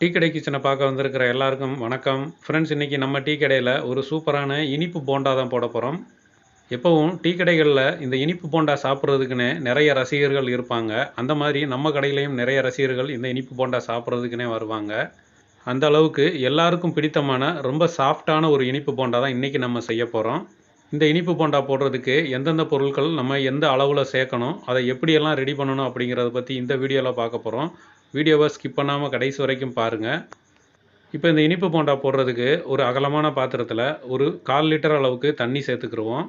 Tea கடை கிச்சனை பார்க்க வந்திருக்கிற எல்லாருக்கும் வணக்கம். ஃப்ரெண்ட்ஸ் இன்றைக்கி நம்ம டீ கடையில் ஒரு சூப்பரான இனிப்பு போண்டா தான் போட போகிறோம் எப்போவும் டீ கடைகளில் இந்த இனிப்பு போண்டா சாப்பிட்றதுக்குன்னு நிறைய ரசிகர்கள் இருப்பாங்க. அந்த மாதிரி நம்ம கடையிலையும் நிறைய ரசிகர்கள் இந்த இனிப்பு போண்டா சாப்பிட்றதுக்குன்னே வருவாங்க. அந்த அளவுக்கு எல்லாருக்கும் பிடித்தமான ரொம்ப சாஃப்டான ஒரு இனிப்பு போண்டா தான் இன்றைக்கி நம்ம செய்ய போகிறோம் இந்த இனிப்பு போண்டா போடுறதுக்கு எந்தெந்த பொருட்கள் நம்ம எந்த அளவில் சேர்க்கணும் அதை எப்படியெல்லாம் ரெடி பண்ணணும் அப்படிங்கிறத பற்றி இந்த வீடியோவில் பார்க்க போகிறோம் வீடியோவை ஸ்கிப் பண்ணாமல் கடைசி வரைக்கும் பாருங்கள் இப்போ இந்த இனிப்பு போண்டா போடுறதுக்கு ஒரு அகலமான பாத்திரத்தில் ஒரு கால் லிட்டர் அளவுக்கு தண்ணி சேர்த்துக்கிருவோம்.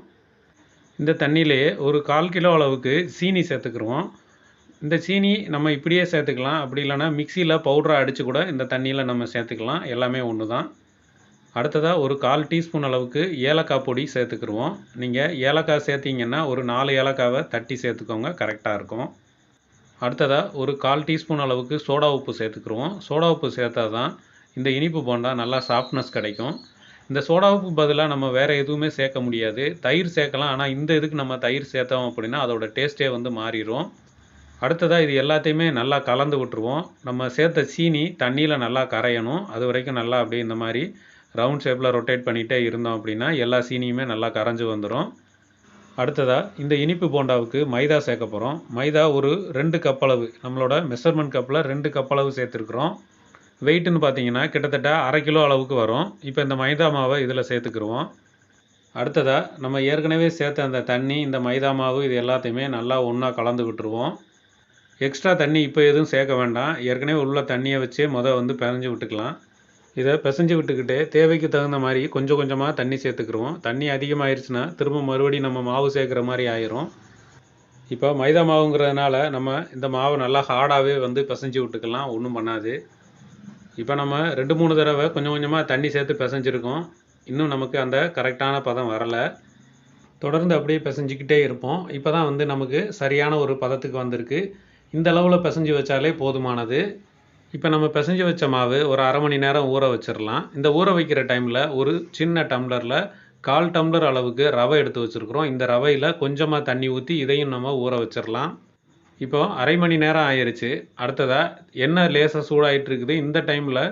இந்த தண்ணியிலே ஒரு கால் கிலோ அளவுக்கு சீனி சேர்த்துக்கிருவோம். இந்த சீனி நம்ம இப்படியே சேர்த்துக்கலாம். அப்படி இல்லைன்னா மிக்சியில் பவுடராக அடித்து கூட இந்த தண்ணியில் நம்ம சேர்த்துக்கலாம். எல்லாமே ஒன்று தான் அடுத்ததாக ஒரு கால் டீஸ்பூன் அளவுக்கு ஏலக்காய் பொடி சேர்த்துக்கிருவோம். நீங்கள் ஏலக்காய் சேர்த்திங்கன்னா ஒரு நாலு ஏலக்காவை தட்டி சேர்த்துக்கோங்க. கரெக்டாக இருக்கும். அடுத்ததாக ஒரு கால் டீஸ்பூன் அளவுக்கு சோடா உப்பு சேர்த்துக்குருவோம். சோடா உப்பு சேர்த்தா தான் இந்த இனிப்பு போண்டா நல்லா சாஃப்ட்னஸ் கிடைக்கும். இந்த சோடா உப்பு பதிலாக நம்ம வேறு எதுவுமே சேர்க்க முடியாது. தயிர் சேர்க்கலாம். ஆனால் இந்த இதுக்கு நம்ம தயிர் சேர்த்தோம் அப்படின்னா அதோட டேஸ்ட்டே வந்து மாறிடும் அடுத்ததாக இது எல்லாத்தையுமே நல்லா கலந்து விட்டுருவோம். நம்ம சேர்த்த சீனி தண்ணியில் நல்லா கரையணும். அது வரைக்கும் நல்லா அப்படியே இந்த மாதிரி ரவுண்ட் ஷேப்பில் ரொட்டேட் பண்ணிகிட்டே இருந்தோம் அப்படின்னா எல்லா சீனியுமே நல்லா கரைஞ்சி வந்துடும் அடுத்ததாக இந்த இனிப்பு போண்டாவுக்கு மைதா சேர்க்க போகிறோம் மைதா ஒரு ரெண்டு கப் அளவு. நம்மளோட மெஷர்மெண்ட் கப்பில் ரெண்டு கப் அளவு சேர்த்துருக்குறோம். வெயிட்டுன்னு பார்த்தீங்கன்னா கிட்டத்தட்ட அரை கிலோ அளவுக்கு வரும். இப்போ இந்த மைதா மாவை இதில் சேர்த்துக்குருவோம். அடுத்ததாக நம்ம ஏற்கனவே சேர்த்த அந்த தண்ணி இந்த மைதா மாவு இது எல்லாத்தையுமே நல்லா ஒன்றா கலந்து விட்டுருவோம். எக்ஸ்ட்ரா தண்ணி இப்போ எதுவும் சேர்க்க வேண்டாம். ஏற்கனவே உள்ள தண்ணியை வச்சே மொதல் வந்து பிணைஞ்சு விட்டுக்கலாம். இதை பிசைஞ்சு விட்டுக்கிட்டு தேவைக்கு தகுந்த மாதிரி கொஞ்சம் கொஞ்சமாக தண்ணி சேர்த்துக்கிறோம் தண்ணி அதிகமாகிருச்சுன்னா திரும்ப மறுபடியும் நம்ம மாவு சேர்க்குற மாதிரி ஆயிரும். இப்போ மைதா மாவுங்கிறதுனால நம்ம இந்த மாவை நல்லா ஹார்டாகவே வந்து பிசைஞ்சு விட்டுக்கலாம். ஒன்றும் பண்ணாது. இப்போ நம்ம ரெண்டு மூணு தடவை கொஞ்சம் கொஞ்சமாக தண்ணி சேர்த்து பிசைஞ்சிருக்கோம். இன்னும் நமக்கு அந்த கரெக்டான பதம் வரலை. தொடர்ந்து அப்படியே பிசைஞ்சிக்கிட்டே இருப்போம். இப்போ தான் வந்து நமக்கு சரியான ஒரு பதத்துக்கு வந்திருக்கு. இந்த அளவில் பிசைஞ்சு வச்சாலே போதுமானது. இப்போ நம்ம பிசைஞ்சு வச்ச மாவு ஒரு அரை மணி நேரம் ஊற வச்சிடலாம் இந்த ஊற வைக்கிற டைமில் ஒரு சின்ன டம்ளரில் கால் டம்ளர் அளவுக்கு ரவை எடுத்து வச்சுருக்குறோம். இந்த ரவையில் கொஞ்சமாக தண்ணி ஊற்றி இதையும் நம்ம ஊற வச்சிடலாம் இப்போ அரை மணி நேரம் ஆயிடுச்சு அடுத்ததாக எண்ணெய் லேசாக சூடாகிட்டு இருக்குது. இந்த டைமில்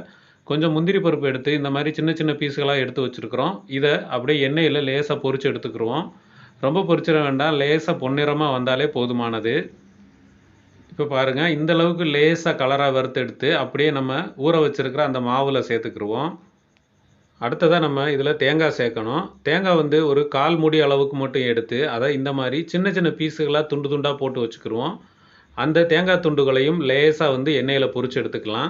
கொஞ்சம் முந்திரி பருப்பு எடுத்து இந்த மாதிரி சின்ன சின்ன பீஸ்களாக எடுத்து வச்சுருக்குறோம். இதை அப்படியே எண்ணெயில் லேசாக பொரிச்சு எடுத்துக்கிருவோம். ரொம்ப பொரிச்சிட வேண்டாம். லேசாக பொன்னிறமாக வந்தாலே போதுமானது. இப்போ பாருங்கள் இந்த அளவுக்கு லேசாக கலராக வறுத்து எடுத்து அப்படியே நம்ம ஊற வச்சுருக்கிற அந்த மாவில் சேர்த்துக்கிருவோம். அடுத்ததாக நம்ம இதில் தேங்காய் சேர்க்கணும். தேங்காய் வந்து ஒரு கால் மூடி அளவுக்கு மட்டும் எடுத்து அதை இந்த மாதிரி சின்ன சின்ன பீஸுகளாக துண்டு துண்டாக போட்டு வச்சுக்கிடுவோம் அந்த தேங்காய் துண்டுகளையும் லேசாக வந்து எண்ணெயில் பொரிச்சு எடுத்துக்கலாம்.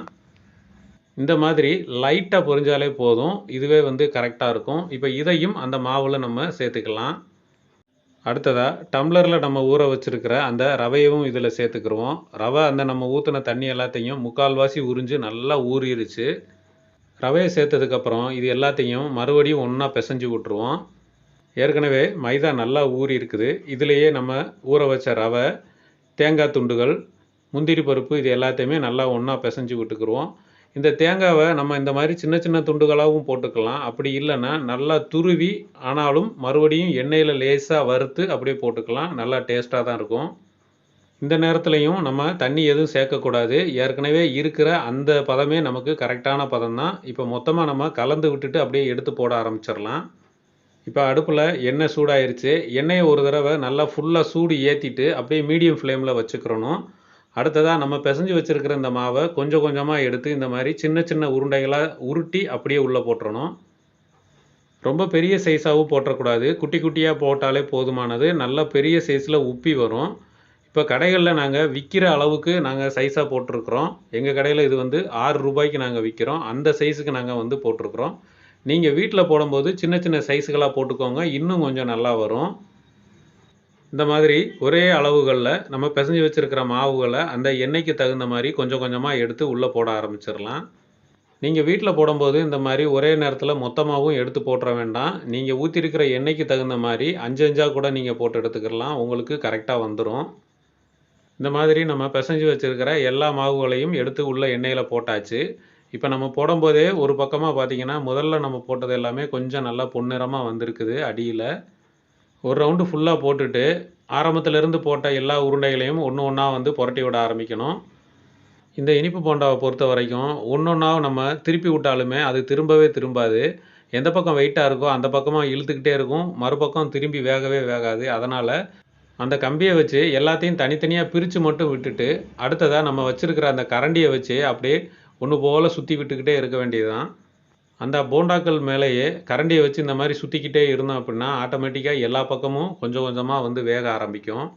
இந்த மாதிரி லைட்டாக பொரிஞ்சாலே போதும். இதுவே வந்து கரெக்டாக இருக்கும். இப்போ இதையும் அந்த மாவில் நம்ம சேர்த்துக்கலாம். அடுத்ததாக டம்ளரில் நம்ம ஊற வச்சுருக்கிற அந்த ரவையவும் இதில் சேர்த்துக்கிருவோம். ரவை அந்த நம்ம ஊற்றின தண்ணி எல்லாத்தையும் முக்கால்வாசி உறிஞ்சு நல்லா ஊறிடுச்சு ரவையை சேர்த்ததுக்கப்புறம் இது எல்லாத்தையும் மறுபடியும் ஒன்றா பிசைஞ்சு விட்ருவோம் ஏற்கனவே மைதா நல்லா ஊறி இருக்குது இதுலேயே நம்ம ஊற வச்ச ரவை தேங்காய் துண்டுகள் முந்திரி பருப்பு இது எல்லாத்தையுமே நல்லா ஒன்றா பிசைஞ்சு விட்டுக்குருவோம். இந்த தேங்காவை நம்ம இந்த மாதிரி சின்ன சின்ன துண்டுகளாகவும் போட்டுக்கலாம். அப்படி இல்லைன்னா நல்லா துருவி ஆனாலும் மறுபடியும் எண்ணெயில் லேசாக வறுத்து அப்படியே போட்டுக்கலாம். நல்லா டேஸ்ட்டாக தான் இருக்கும். இந்த நேரத்துலையும் நம்ம தண்ணி எதுவும் சேர்க்கக்கூடாது. ஏற்கனவே இருக்கிற அந்த பதமே நமக்கு கரெக்டான பதம் தான். இப்போ மொத்தமாக நம்ம கலந்து விட்டுட்டு அப்படியே எடுத்து போட ஆரம்பிச்சிடலாம். இப்போ அடுப்பில் எண்ணெய் சூடாயிருச்சு. எண்ணெயை ஒரு தடவை நல்லா ஃபுல்லாக சூடு ஏற்றிட்டு அப்படியே மீடியம் ஃப்ளேமில் வச்சுக்கிறணும். அடுத்ததாக நம்ம பிசைஞ்சு வச்சுருக்கிற இந்த மாவை கொஞ்சம் கொஞ்சமாக எடுத்து இந்த மாதிரி சின்ன சின்ன உருண்டைகளாக உருட்டி அப்படியே உள்ளே போட்டுறணும். ரொம்ப பெரிய சைஸாகவும் போட்டக்கூடாது. குட்டி குட்டியாக போட்டாலே போதுமானது. நல்ல பெரிய சைஸில் உப்பி வரும். இப்போ கடைகளில் நாங்கள் விற்கிற அளவுக்கு நாங்கள் சைஸாக போட்டிருக்கிறோம். எங்கள் கடையில் இது வந்து ஆறு ரூபாய்க்கு நாங்கள் விற்கிறோம் அந்த சைஸுக்கு நாங்கள் வந்து போட்டிருக்கிறோம். நீங்கள் வீட்டில் போடும்போது சின்ன சின்ன சைஸுகளாக போட்டுக்கோங்க. இன்னும் கொஞ்சம் நல்லா வரும். இந்த மாதிரி ஒரே அளவுகளில் நம்ம பிசைஞ்சு வச்சுருக்கிற மாவுகளை அந்த எண்ணெய்க்கு தகுந்த மாதிரி கொஞ்சம் கொஞ்சமாக எடுத்து உள்ளே போட ஆரம்பிச்சிடலாம். நீங்கள் வீட்டில் போடும்போது இந்த மாதிரி ஒரே நேரத்தில் மொத்தமாகவும் எடுத்து போட்டுற வேண்டாம். நீங்கள் ஊற்றிருக்கிற எண்ணெய்க்கு தகுந்த மாதிரி அஞ்சு அஞ்சாக கூட நீங்கள் போட்டு எடுத்துக்கலாம் உங்களுக்கு கரெக்டாக வந்துடும் இந்த மாதிரி நம்ம பிசைஞ்சு வச்சுருக்கிற எல்லா மாவுகளையும் எடுத்து உள்ள எண்ணெயில் போட்டாச்சு. இப்போ நம்ம போடும்போதே ஒரு பக்கமாக பார்த்தீங்கன்னா முதல்ல நம்ம போட்டது எல்லாமே கொஞ்சம் நல்லா பொன்னிறமாக வந்திருக்குது அடியில். ஒரு ரவுண்டு ஃபுல்லாக போட்டுட்டு ஆரம்பத்துல இருந்து போட்ட எல்லா உருண்டைகளையும் ஒன்று ஒன்றா வந்து புரட்டி விட ஆரம்பிக்கணும். இந்த இனிப்பு போண்டாவை பொறுத்த வரைக்கும் ஒன்று ஒன்றா நம்ம திருப்பி விட்டாலுமே அது திரும்பவே திரும்பாது. எந்த பக்கம் வெயிட்டாக இருக்கோ அந்த பக்கமாக இழுத்துக்கிட்டே இருக்கும். மறுபக்கம் திரும்பி வேகவே வேகாது. அதனால் அந்த கம்பியை வச்சு எல்லாத்தையும் தனித்தனியாக பிரித்து மட்டும் விட்டுட்டு அடுத்ததாக நம்ம வச்சுருக்கிற அந்த கரண்டியை வச்சு அப்படியே ஒன்று போல் சுற்றி விட்டுக்கிட்டே இருக்க வேண்டியது தான் அந்த போண்டாக்கள் மேலேயே கரண்டியை வச்சு இந்த மாதிரி சுற்றிக்கிட்டே இருந்தோம் அப்படின்னா ஆட்டோமேட்டிக்காக எல்லா பக்கமும் கொஞ்சம் கொஞ்சமாக வந்து வேக ஆரம்பிக்கும்.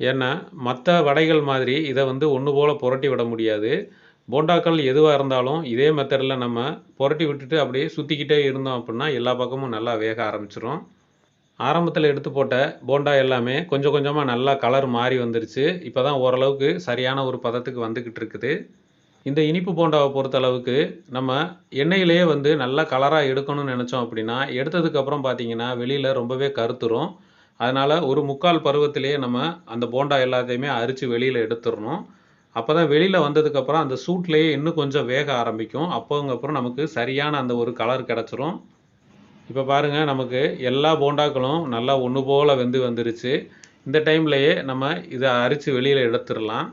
ஏன்னா மற்ற வடைகள் மாதிரி இதை வந்து ஒன்று போல் புரட்டி விட முடியாது. போண்டாக்கள் எதுவாக இருந்தாலும் இதே மெத்தடில் நம்ம புரட்டி விட்டுட்டு அப்படியே சுற்றிக்கிட்டே இருந்தோம் அப்படின்னா எல்லா பக்கமும் நல்லா வேக ஆரம்பிச்சிடும் ஆரம்பத்தில் எடுத்து போட்ட போண்டா எல்லாமே கொஞ்சம் கொஞ்சமாக நல்லா கலர் மாறி வந்துருச்சு. இப்போ தான் ஓரளவுக்கு சரியான ஒரு பதத்துக்கு வந்துக்கிட்டு இருக்குது. இந்த இனிப்பு போண்டாவை பொறுத்தளவுக்கு நம்ம எண்ணெயிலேயே வந்து நல்லா கலராக எடுக்கணும்னு நினச்சோம் அப்படின்னா எடுத்ததுக்கப்புறம் பார்த்தீங்கன்னா வெளியில் ரொம்பவே கருத்துரும். அதனால் ஒரு முக்கால் பருவத்திலேயே நம்ம அந்த போண்டா எல்லாத்தையுமே அரித்து வெளியில் எடுத்துடணும். அப்போ தான் வெளியில் வந்ததுக்கப்புறம் அந்த சூட்லேயே இன்னும் கொஞ்சம் வேக ஆரம்பிக்கும். அப்போங்கப்புறம் நமக்கு சரியான அந்த ஒரு கலர் கிடச்சிரும். இப்போ பாருங்கள் நமக்கு எல்லா போண்டாக்களும் நல்லா ஒன்று போல் வெந்து வந்துருச்சு. இந்த டைம்லையே நம்ம இதை அரித்து வெளியில் எடுத்துடலாம்.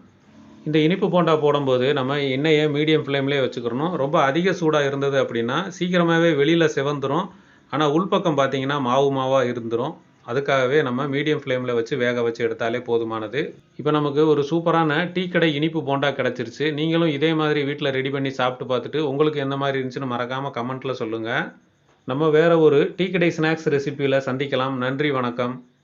இந்த இனிப்பு போண்டா போடும்போது நம்ம எண்ணெயை மீடியம் ஃப்ளேம்லேயே வச்சுக்கிறணும். ரொம்ப அதிக சூடாக இருந்தது அப்படின்னா சீக்கிரமாகவே வெளியில் செவந்துடும் ஆனால் உள்பக்கம் பார்த்தீங்கன்னா மாவு மாவாக இருந்துரும். அதுக்காகவே நம்ம மீடியம் ஃப்ளேமில் வச்சு வேக வச்சு எடுத்தாலே போதுமானது. இப்போ நமக்கு ஒரு சூப்பரான டீ கடை இனிப்பு போண்டா கிடச்சிருச்சு. நீங்களும் இதே மாதிரி வீட்டில் ரெடி பண்ணி சாப்பிட்டு பார்த்துட்டு உங்களுக்கு என்ன மாதிரி இருந்துச்சுன்னு மறக்காமல் கமெண்ட்டில் சொல்லுங்கள் நம்ம வேறு ஒரு டீ கடை ஸ்நாக்ஸ் ரெசிப்பியில் சந்திக்கலாம். நன்றி வணக்கம்.